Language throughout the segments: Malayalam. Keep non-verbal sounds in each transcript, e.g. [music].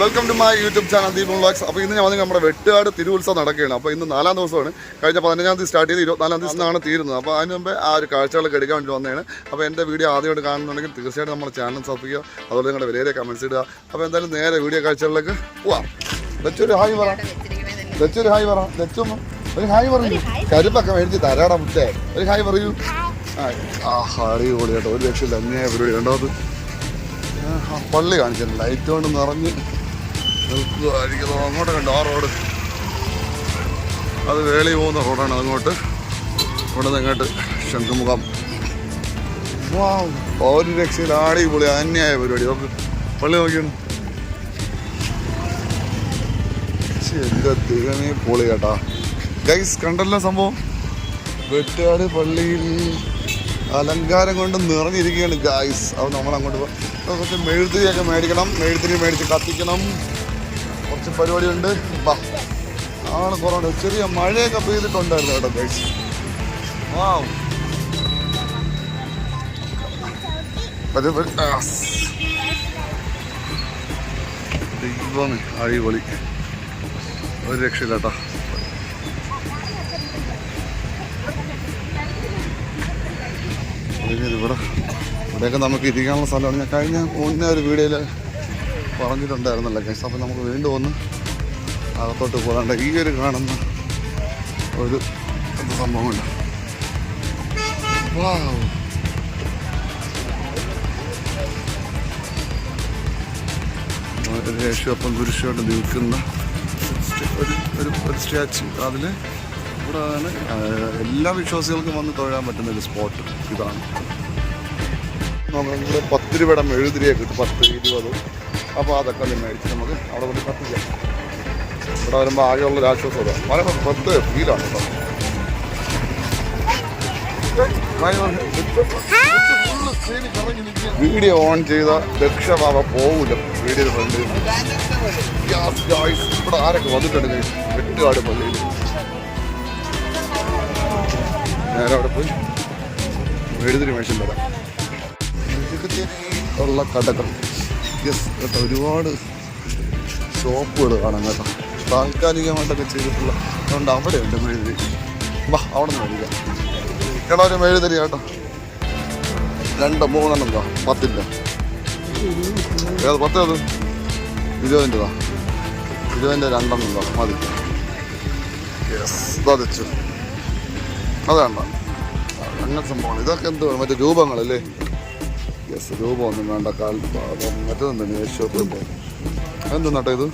Welcome to my YouTube channel Deepam vlogs അപ്പോൾ ഇന്ന് ഞാൻ നമ്മുടെ വെട്ടുകാട് തിരുവുത്സവം നടക്കുകയാണ്. അപ്പോൾ ഇന്ന് നാലാം ദിവസമാണ്. കഴിഞ്ഞ പതിനഞ്ചാം തീയതി സ്റ്റാർട്ട് ചെയ്ത് ഇരുപത്തിനാലാം ദിവസമാണ് തീരുന്നത്. അപ്പോൾ അതിന് മുമ്പേ ആ ഒരു കാഴ്ചകളൊക്കെ എടുക്കാൻ വേണ്ടി വന്നതാണ്. അപ്പോൾ എന്റെ വീഡിയോ ആദ്യമായിട്ട് കാണുന്നുണ്ടെങ്കിൽ തീർച്ചയായിട്ടും നമ്മുടെ ചാനൽ സബ്സ്ക്രൈബ് അതുപോലെ നിങ്ങളുടെ വിലയേറെ കമൻസ് ഇടുക. അപ്പോൾ എന്തായാലും നേരെ വീഡിയോ കാഴ്ചകളിലേക്ക് പോവാം. ലച്ചൊരു ഹായ് പറ. ലച്ചൊരു ഹായ് പറ. ലച്ചും ഒരു ഹായ് പറയൂ. കരുപ്പൊക്കെ മേടിച്ച് തരാടാ മുട്ടേ ഒരു ഹായ് പറയൂ. ആ ആ കൂടി കേട്ടോ ഒരു ലക്ഷം അന്യായ പരിപാടി രണ്ടാമത് പള്ളി കാണിച്ചിട്ടുണ്ട്. ലൈറ്റ് കൊണ്ട് നിറഞ്ഞ്. നിൽക്കുകയായിരിക്കും അങ്ങോട്ട് കണ്ടു? ആ റോഡ്. അത് വേളി പോകുന്ന റോഡാണ് അങ്ങോട്ട്. ഇവിടെ നിന്ന് ഇങ്ങോട്ട് ശംഖുമുഖം. പൗരി ഒരു ആടി പൊളി. അന്യായ പരിപാടി. നോക്ക്. പള്ളി നോക്കിയാണ് ദൈവമേ പൊളി കേട്ടാ. ഗൈസ് കണ്ടല്ലോ സംഭവം? വെട്ടുകാട് പള്ളിയിൽ അലങ്കാരം കൊണ്ട് നിറഞ്ഞിരിക്കുകയാണ് ഗായ്സ് അത് നമ്മൾ അങ്ങോട്ട് കുറച്ച് മെഴുത്തിരിയൊക്കെ മേടിക്കണം. മെഴുതിരി മേടിച്ച് കത്തിക്കണം. കുറച്ച് പരിപാടിയുണ്ട് വാ ആണ് കുറവുണ്ട് ചെറിയ മഴയൊക്കെ പെയ്തിട്ടുണ്ടായിരുന്നു കേട്ടോ പതി- ആസ്. ദൈവമേ അടിപൊളി. ഒരു രക്ഷയില്ല കേട്ടോ. ഇവിടെ. ഇവിടെയൊക്കെ നമുക്ക് ഇരിക്കാനുള്ള സ്ഥലമാണ്. ഞാൻ കഴിഞ്ഞ മുന്നേ ഒരു വീഡിയോയിൽ പറഞ്ഞിട്ടുണ്ടായിരുന്നല്ലോ. കേസ് അപ്പം നമുക്ക് വീണ്ടും ഒന്ന് അകത്തോട്ട് പോകാണ്ട് ഈ ഒരു കാണുന്ന ഒരു സംഭവമുണ്ട്. അപ്പം യേശുപ്പം കുരിശുമായിട്ട് നിൽക്കുന്ന ഒരു ഒരു ഒരു സ്റ്റാച്ചു. അതിൽ ഇവിടെയാണ് എല്ലാ വിശ്വാസികൾക്കും വന്ന് തൊഴാൻ പറ്റുന്ന ഒരു സ്പോട്ട് ഇതാണ്. നമുക്കിവിടെ പത്ത് രൂപയുടെ എഴുതിരിയൊക്കെ കിട്ടും. പത്ത് ഇരുപത്. അപ്പോൾ അതൊക്കെ ഒന്ന് മേടിച്ച് നമുക്ക് അവിടെ കൊണ്ട് കത്തിക്കാം. ഇവിടെ വരുമ്പോൾ ആകെയുള്ള അതാണ് വളരെ പത്ത് ഫീലാണ് വീഡിയോ ഓൺ ചെയ്ത ലക്ഷഭാവ പോവില്ല വീഡിയോ ഫ്രണ്ട് ഇവിടെ ആരൊക്കെ വന്നിട്ടുണ്ട്? വെട്ടുകാട് പള്ളിയിൽ. നേരെ അവിടെ പോയി. എഴുതിരി മേശം തരാം ഉള്ള കടകൾ. കേട്ടോ ഒരുപാട് ഷോപ്പുകൾ കാണാം കേട്ടോ. താൽക്കാലികമായിട്ടൊക്കെ ചെയ്തിട്ടുള്ള അതുകൊണ്ട് അവിടെ ഉണ്ട് മെഴുതിരി വാ അവിടെ നിന്ന് വരിക കേട്ടോ ഒരു മെഴുതിരി കേട്ടോ. രണ്ട് മൂന്നെണ്ണം എന്താ പത്തിന്റെ ഏത് പത്ത് അത്? ഇരുപതിന്റെതാ. ഇരുപതിന്റെ രണ്ടെണ്ണം എന്താ മതി. യെസ് അതാണ് തെച്ചു അത് വേണ്ട. അങ്ങനെ സംഭവമാണ്. ഇതൊക്കെ എന്ത് മറ്റേ രൂപങ്ങളല്ലേ? യെസ് രൂപമൊന്നും വേണ്ട കാൽ പാദം മറ്റേതൊന്നും യേശോപ്പ് എന്ത് നട്ടോ ഇത്?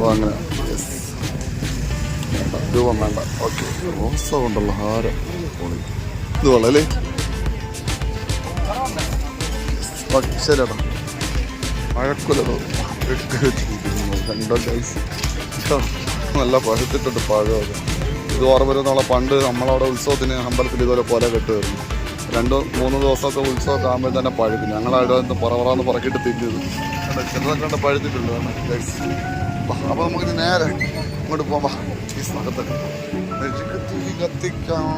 ഓ അങ്ങനെ. യെസ് വേണ്ട. രൂപം വേണ്ട. ഓക്കെ റോസ ഹാരം. ഇത് ശരി ചേട്ടാ മഴക്കുലോ നല്ല പഴുത്തിട്ടുണ്ട് പഴമൊക്കെ. ഇത് ഓർമ്മ വരുന്നുള്ള പണ്ട് നമ്മളവിടെ ഉത്സവത്തിന് അമ്പലത്തിൽ ഇതുപോലെ പോലെ കെട്ടുമായിരുന്നു. രണ്ട് മൂന്ന് ദിവസമൊക്കെ ഉത്സവമൊക്കെ ആകുമ്പോൾ തന്നെ പഴുക്കും. ഞങ്ങളവിടെ നിന്ന് പറവറാന്ന് പറക്കിട്ട് തിന്നത് ചെറുതൊക്കെ കണ്ട് പഴുത്തിട്ടുണ്ട് അപ്പോൾ നമുക്ക് നേരെ ഇങ്ങോട്ട് പോകാം ഈ സ്ഥലത്ത് കത്തി കത്തിക്കാം.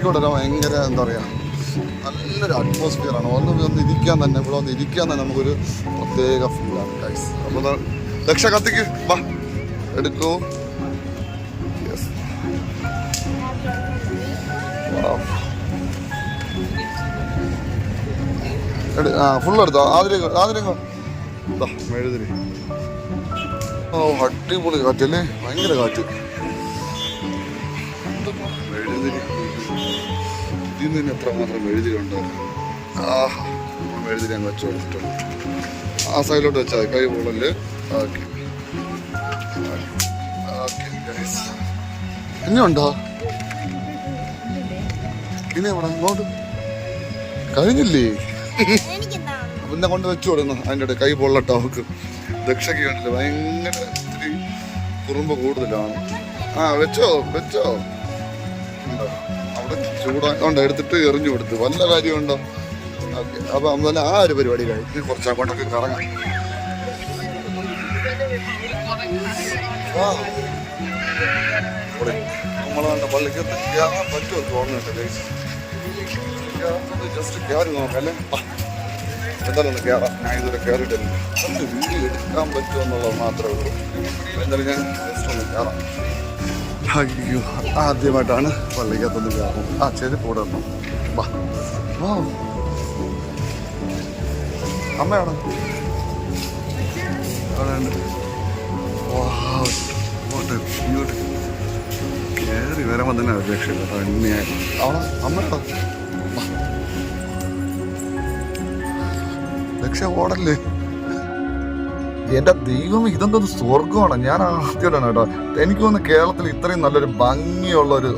ഇവിടെ ഭയങ്കര എന്താ പറയുക നല്ലൊരു അറ്റ്മോസ്ഫിയറാണ് ഒന്ന് ഒന്ന് ഇരിക്കാൻ തന്നെ ഇവിടെ ഒന്ന് ഇരിക്കാൻ തന്നെ നമുക്കൊരു പ്രത്യേക ഫീലാണ് ഗൈസ് അപ്പോൾ ലക്ഷ കത്തിക്ക്. വാ എടുക്കൂ. യെസ് ആ മെഴുതിരി. ഓ അടിപൊളി കാറ്റല്ലേ? ഭയങ്കര കാറ്റ്. മെഴുതിരി? എത്ര മാത്രം എഴുതി അങ്ങ് വെച്ച് കൊടുത്തിട്ടുണ്ട് ആ സൈഡിലോട്ട് വെച്ചാൽ കൈ പോളല്ലേ ഓക്കെ. ഇനിയുണ്ടോ ഇനി എവിടെ? അങ്ങോട്ട് കഴിഞ്ഞില്ലേ? പിന്നെ കൊണ്ട് വെച്ചു കൊടുക്കുന്നു അതിന്റെ ഇടയിൽ കൈ പൊള്ളട്ടോ അവക്ക് ദക്ഷയ്ക്ക് കണ്ടില്ല ഭയങ്കര ഇത്തിരി കുറുമ്പ് കൂടുതലാണ്. ആ വെച്ചോ വെച്ചോ. അവിടെ ചൂടാ ഉണ്ട്? എടുത്തിട്ട് എറിഞ്ഞു കൊടുത്തു. വല്ല കാര്യമുണ്ടോ? ഓക്കെ. അപ്പൊ അന്നല്ല ആ ഒരു പരിപാടി കഴിഞ്ഞ്. കുറച്ച് അങ്ങോട്ടൊക്കെ കറങ്ങാം. നമ്മളെ പള്ളിക്കത്ത് കയറാൻ പറ്റുമോ തോന്നുന്നുണ്ട് ജസ്റ്റ് കയറി നോക്കാം അല്ലേ എന്തായാലും ഒന്ന് കയറാം ഞാൻ ഇതുവരെ കയറിയിട്ടില്ല ഒന്ന് വീഡിയോ എടുക്കാൻ പറ്റുമെന്നുള്ളത് മാത്രമേ ഉള്ളൂ എന്തായാലും ഞാൻ ജസ്റ്റ് ഒന്ന് കയറാം അയ്യോ ആദ്യമായിട്ടാണ് പള്ളിക്കകത്തൊന്ന് കയറുന്നത് ആ ചെരുപ്പ് ഉണ്ടോ വാ. വാ. അമ്മയാണോ? അവിടെ ഉണ്ട്. വാ what a beautiful. വരാൻ തന്നെ രക്ഷയില്ല അമ്മയാണോ രക്ഷ ഓടല്ലേ? എന്റെ ദൈവം ഇതെന്തൊരു സ്വർഗമാണ് ഞാൻ ആദ്യമായിട്ടാണ് കേട്ടോ. എനിക്ക് തോന്നുന്നു കേരളത്തിൽ ഇത്രയും നല്ലൊരു ഭംഗിയുള്ള ഒരു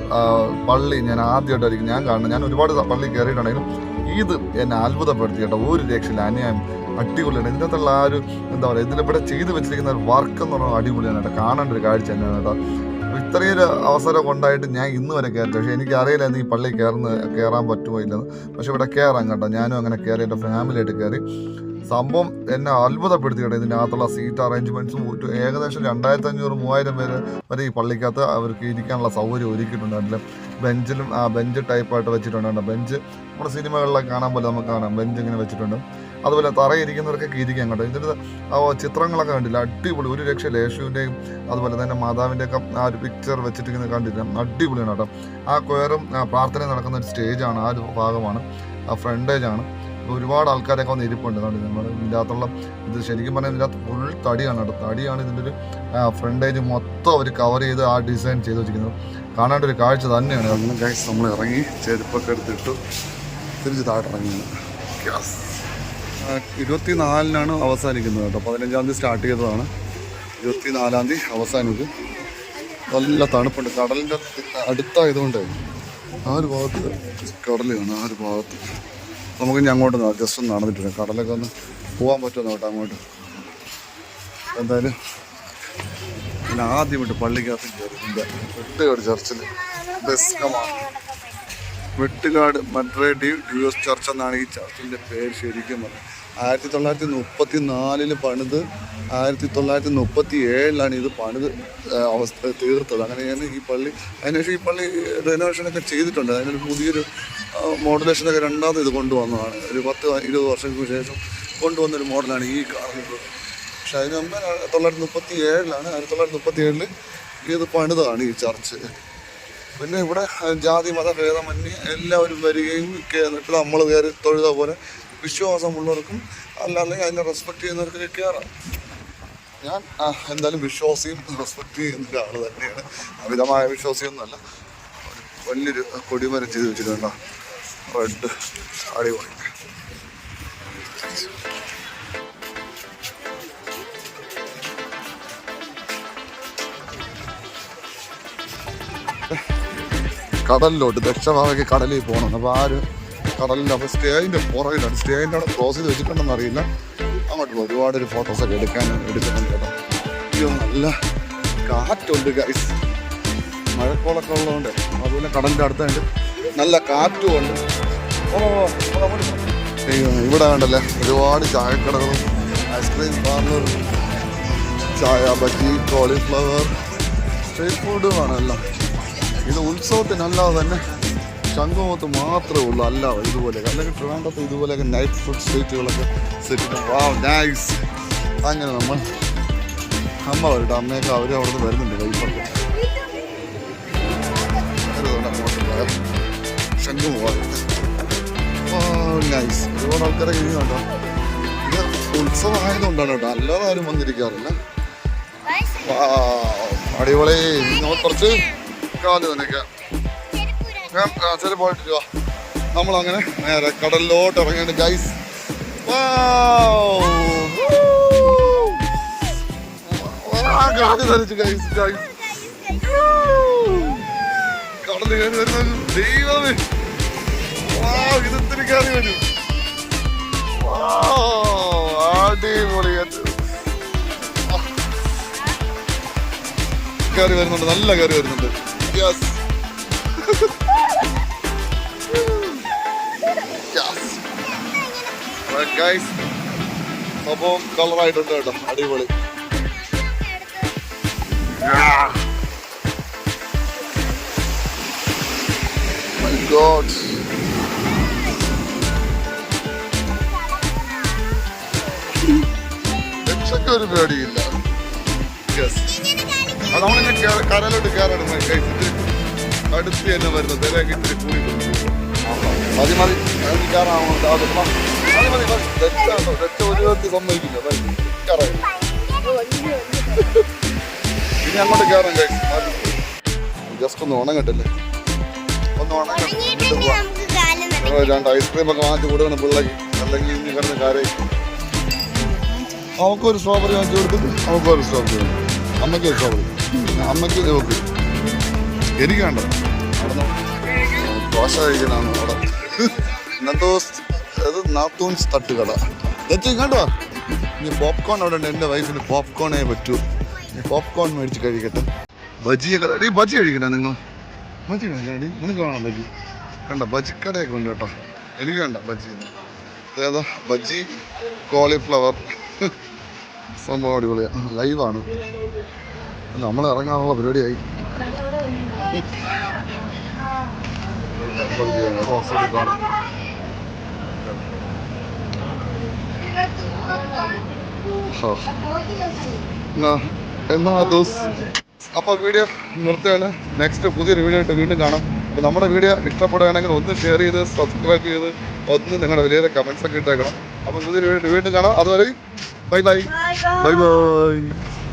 പള്ളി ഞാൻ ആദ്യമായിട്ടായിരിക്കും ഞാൻ കാണുന്നത്. ഞാൻ ഒരുപാട് പള്ളി കയറിയിട്ടുണ്ടെങ്കിലും ഇത് എന്നെ അത്ഭുതപ്പെടുത്തി കേട്ടോ. ഒരു രക്ഷയില്ല അന്യായം അടിപൊളിയാണ്. ഇതിന്റെ അകത്തുള്ള ആ ഒരു എന്താ പറയുക ഇതിലിവിടെ ചെയ്തു വെച്ചിരിക്കുന്ന ഒരു വർക്ക് എന്ന് പറഞ്ഞാൽ അടിപൊളിയാണ് കേട്ടോ. കാണേണ്ട ഒരു കാഴ്ച തന്നെയാണ് കേട്ടോ. അപ്പൊ ഇത്രയും അവസരം ഉണ്ടായിട്ട് ഞാൻ ഇന്ന് വരെ കയറില്ല പക്ഷേ എനിക്ക് അറിയില്ലായിരുന്നു ഈ പള്ളി കയറുന്ന കയറാൻ പറ്റുമോ ഇല്ലെന്ന്. പക്ഷെ ഇവിടെ കയറാം കേട്ടോ. ഞാനും അങ്ങനെ കയറി എന്റെ ഫാമിലിയായിട്ട് കയറി സംഭവം എന്നെ അത്ഭുതപ്പെടുത്തി കേട്ടോ ഇതിന്റെ അകത്തുള്ള സീറ്റ് അറേഞ്ച്മെന്റ്സും ഏകദേശം രണ്ടായിരത്തി അഞ്ഞൂറ് മൂവായിരം പേര് വരെ ഈ പള്ളിക്കകത്ത് അവർക്ക് ഇരിക്കാനുള്ള സൗകര്യം ഒരുക്കിയിട്ടുണ്ട്. ബെഞ്ചിലും ആ ബെഞ്ച് ടൈപ്പായിട്ട് വെച്ചിട്ടുണ്ട് ബെഞ്ച് നമ്മുടെ സിനിമകളിലൊക്കെ കാണാൻ പോലെ നമുക്ക് കാണാം. ബെഞ്ച് ഇങ്ങനെ വെച്ചിട്ടുണ്ട്. അതുപോലെ തറയിരിക്കുന്നവർക്കൊക്കെ ഇരിക്കാൻ കേട്ടോ ഇതിന്റെ ചിത്രങ്ങളൊക്കെ കണ്ടില്ല. അടിപൊളി. ഒരു രക്ഷയില്ല. യേശുവിന്റെയും അതുപോലെ തന്നെ മാതാവിന്റെ ഒക്കെ ആ ഒരു പിക്ചർ വെച്ചിട്ടിങ്ങനെ കണ്ടില്ല അടിപൊളിയാണ് കേട്ടോ. ആ കൊയറും പ്രാർത്ഥന നടക്കുന്ന ഒരു സ്റ്റേജാണ് ആ ഒരു ഭാഗമാണ്. ആ ഫ്രണ്ടേജാണ് ഒരുപാട് ആൾക്കാരൊക്കെ വന്ന് ഇരിപ്പുണ്ട്. നമ്മൾ ഇതിന്റെ ഇത് ശരിക്കും പറഞ്ഞാൽ ഇതിന്റെ ഫുൾ തടിയാണ് കേട്ടോ. തടിയാണ് ഇതിന്റെ ഒരു ഫ്രണ്ടേജ് മൊത്തം അവർ കവർ ചെയ്ത് ആ ഡിസൈൻ ചെയ്ത് വെച്ചിരിക്കുന്നത്. കാണേണ്ട ഒരു കാഴ്ച തന്നെയാണ്. അങ്ങനെ ഗൈസ് നമ്മൾ ഇറങ്ങി ചെരുപ്പൊക്കെ എടുത്തിട്ടു തിരിച്ച് താഴെ ഇറങ്ങി. ഇരുപത്തിനാലിനാണ് അവസാനിക്കുന്നത് കേട്ടോ. പതിനഞ്ചാം തീയതി സ്റ്റാർട്ട് ചെയ്തതാണ്. ഇരുപത്തിനാലാം തീയതി അവസാനിക്കും. നല്ല തണുപ്പുണ്ട്. കടലിന്റെ അടുത്തായതുകൊണ്ട് ആ ഒരു ഭാഗത്ത് കടലാണ് ആ ഒരു ഭാഗത്ത്. നമുക്ക് ഇനി അങ്ങോട്ട് ജസ്റ്റ് ഒന്ന് നടന്നിട്ടില്ല കടലൊക്കെ ഒന്ന് പോകാൻ പറ്റുമെന്ന് കേട്ടോ അങ്ങോട്ട്. എന്തായാലും ഞാൻ ആദ്യമായിട്ട് പള്ളിക്കകത്ത് കയറിയിട്ടുണ്ട് വെട്ടുകാട് ചർച്ചിൽ. ബെസ്കമാണ്. Vettukad Madre de Deus church എന്നാണ് ഈ ചർച്ചിന്റെ പേര് ശരിക്കും പറഞ്ഞത്. ആയിരത്തി തൊള്ളായിരത്തി മുപ്പത്തി നാലിൽ പണിത് ആയിരത്തി തൊള്ളായിരത്തി മുപ്പത്തി ഏഴിലാണ് ഇത് പണിത് അവസ്ഥ തീർത്തത്. അങ്ങനെയാണ് ഈ പള്ളി അതിനുശേഷം ഈ പള്ളി റെനോവേഷനൊക്കെ ചെയ്തിട്ടുണ്ട്. അതിനൊരു പുതിയൊരു മോഡുലേഷനൊക്കെ രണ്ടാമത് ഇത് കൊണ്ടുവന്നതാണ്. ഒരു പത്ത് ഇരുപത് വർഷങ്ങൾക്ക് ശേഷം കൊണ്ടുവന്നൊരു മോഡലാണ് ഈ കാണുന്നത്. പക്ഷെ അതിന് മുമ്പ് ആയിരത്തി തൊള്ളായിരത്തി മുപ്പത്തി ഏഴിലാണ് ആയിരത്തി തൊള്ളായിരത്തി മുപ്പത്തി ഏഴിൽ ഇത് പണിതാണ് ഈ ചർച്ച്. പിന്നെ ഇവിടെ ജാതി മത ഭേദമന്യേ എല്ലാവരും വരികയും എന്നിട്ട് നമ്മൾ കയറി തൊഴുത പോലെ വിശ്വാസമുള്ളവർക്കും അല്ലാതെ അതിനെ റെസ്പെക്ട് ചെയ്യുന്നവർക്കൊക്കെ കയറാം ഞാൻ എന്തായാലും വിശ്വാസിയും റെസ്പെക്ട് ചെയ്യുന്ന ഒരാൾ തന്നെയാണ്. അമിതമായ വിശ്വാസിയൊന്നുമല്ല. വലിയൊരു കൊടിമരം ചെയ്ത് വെച്ചിട്ടുണ്ടോ റെഡ് അടിപൊളി. കടലിലോട്ട് ദക്ഷഭാഗയ്ക്ക് കടലിൽ പോകണം. അപ്പോൾ ആ ഒരു കടലിന്റെ അപ്പോൾ സ്റ്റേജിന്റെ പുറകിലാണ്. സ്റ്റേജിന്റെ അവിടെ ക്രോസ് ചെയ്ത് വെച്ചിട്ടുണ്ടെന്ന് അറിയില്ല. അങ്ങോട്ട് ഒരുപാട് ഒരു ഫോട്ടോസൊക്കെ എടുക്കാൻ എടുക്കുന്നുണ്ട് കേട്ടോ. അയ്യോ നല്ല കാറ്റുണ്ട് ഗൈസ് മഴക്കോളൊക്കെ ഉള്ളതുകൊണ്ട് അതുപോലെ കടലിന്റെ അടുത്തുണ്ട് നല്ല പോ. അയ്യോ, ഇവിടെ വേണ്ടല്ലേ ഒരുപാട് ചായക്കടകളും ഐസ്ക്രീം പാർലറും ചായ ബജി കോളിഫ്ലവർ സ്ട്രീറ്റ് ഫുഡുമാണ് എല്ലാം ഇത് ഉത്സവത്തിനല്ലാതെ തന്നെ ശംഖുമുഖത്ത് മാത്രമേ ഉള്ളൂ. അല്ല ഇതുപോലെ അല്ലെങ്കിൽ ട്രിവാൻഡ്രത്ത് ഇതുപോലെയൊക്കെ നൈറ്റ് ഫുഡ് സ്ട്രീറ്റുകളൊക്കെ സെറ്റ് വാ നൈസ് അങ്ങനെ നമ്മൾ അമ്മ വരട്ടെ. അമ്മയൊക്കെ അവർ അവിടെ നിന്ന് വരുന്നുണ്ട് വൈഫൊക്കെ ശംഖുമുഖം നൈസ് ഒരുപാട് ആൾക്കാരെ കഴിയുന്നുണ്ടോ ഇത് ഉത്സവമായതുകൊണ്ടാണ് കേട്ടോ. അല്ലാതെ ആരും വന്നിരിക്കാറില്ല. അടിപൊളി. നമ്മൾ കുറച്ച് കാൽ നനയ്ക്കാം ഞാൻ ചെറിയ പോയിട്ട് വാ. നമ്മളങ്ങനെ നേരെ കടലിലോട്ട് ഇറങ്ങിയാണ് ഗൈസ് കാൽ നനച്ചു ഗൈസ് ഗൈസ് കടൽ കയറി വരുന്ന. ദൈവമേ. വാ ഇതെന്തിന് കയറി വരും. അടിപൊളിയായിട്ട് കയറി വരുന്നുണ്ട് നല്ല കയറി വരുന്നുണ്ട്. യെസ് ഗൈസ് സംഭവം കളറായിട്ടുണ്ട് കേട്ടോ. അടിപൊളി. My God. എനിക്കൊരു പേടിയില്ല. യെസ് അത് നമ്മളിങ്ങനെ കരയിലോട്ട് കയറണം കഴിച്ചിട്ട് അടുത്ത് തന്നെ വരുന്നത്. തിരക്ക് ഇത്തിരി കൂടി മതി മതി. അതിന് കയറാമോ മതി മതി മതി മതി. തെറ്റാണോ തെറ്റ ഒരു സമ്മതിക്കില്ല. കയറാം. ഇനി അങ്ങോട്ട് കയറാൻ കഴിച്ചു ജസ്റ്റ് ഒന്ന് ഉണങ്ങട്ടല്ലേ? ഒന്ന് ഉണങ്ങട്ടെ. രണ്ട് ഐസ്ക്രീം ഒക്കെ വാങ്ങിച്ചു കൊടുക്കണം പിള്ളേക്ക് അല്ലെങ്കിൽ ഇനി കിടന്ന് കാര്യം. അവക്കൊരു സ്ട്രോബെറി വാങ്ങിച്ചു അവക്കൊരു സ്ട്രോബെറി അമ്മയ്ക്ക് ഒരു സ്ട്രോബെറി അമ്മയ്ക്ക് നോക്ക്. എനിക്ക് വേണ്ട. ദോശ കഴിക്കണാണ് അവിടെ നന്ദോസ് അത് നാത്തൂൻസ് തട്ടുകട. എത്തി കണ്ടോ ഇനി പോപ്കോൺ അവിടെ ഉണ്ട്. എന്റെ വൈഫിന് പോപ്കോണേ പറ്റൂ. പോപ്കോൺ മേടിച്ച് കഴിക്കട്ടെ. ബജിയൊക്കെ ഈ ബജി കഴിക്കണ നിങ്ങൾ. ബജി കഴിക്കണേ നിനക്ക് വേണം ബജി. കണ്ട ബജിക്കടയൊക്കെ ഉണ്ട് കേട്ടോ. എനിക്ക് വേണ്ട ബജി. ഏതാ ബജി കോളിഫ്ലവർ [laughs] സംഭവം അടിപൊളിയാണ് ലൈവാണ് നമ്മൾ ഇറങ്ങാനുള്ള പരിപാടിയായി. എന്നാ- ദോസ് ദിവസം. അപ്പൊ വീഡിയോ നിർത്തുകയാണ്. നെക്സ്റ്റ് പുതിയൊരു വീഡിയോ ആയിട്ട് വീണ്ടും കാണാം. അപ്പൊ നമ്മുടെ വീഡിയോ ഇഷ്ടപ്പെടുകയാണെങ്കിൽ ഒന്ന് ഷെയർ ചെയ്ത് സബ്സ്ക്രൈബ് ചെയ്ത് ഒന്ന് നിങ്ങളുടെ വലിയ കമന്റ്സ് ഒക്കെ ഇട്ടേക്കണം. അപ്പൊ പുതിയൊരു വീഡിയോ വീണ്ടും കാണാം. അതുവരെ ബൈ ബൈ. Bye bye.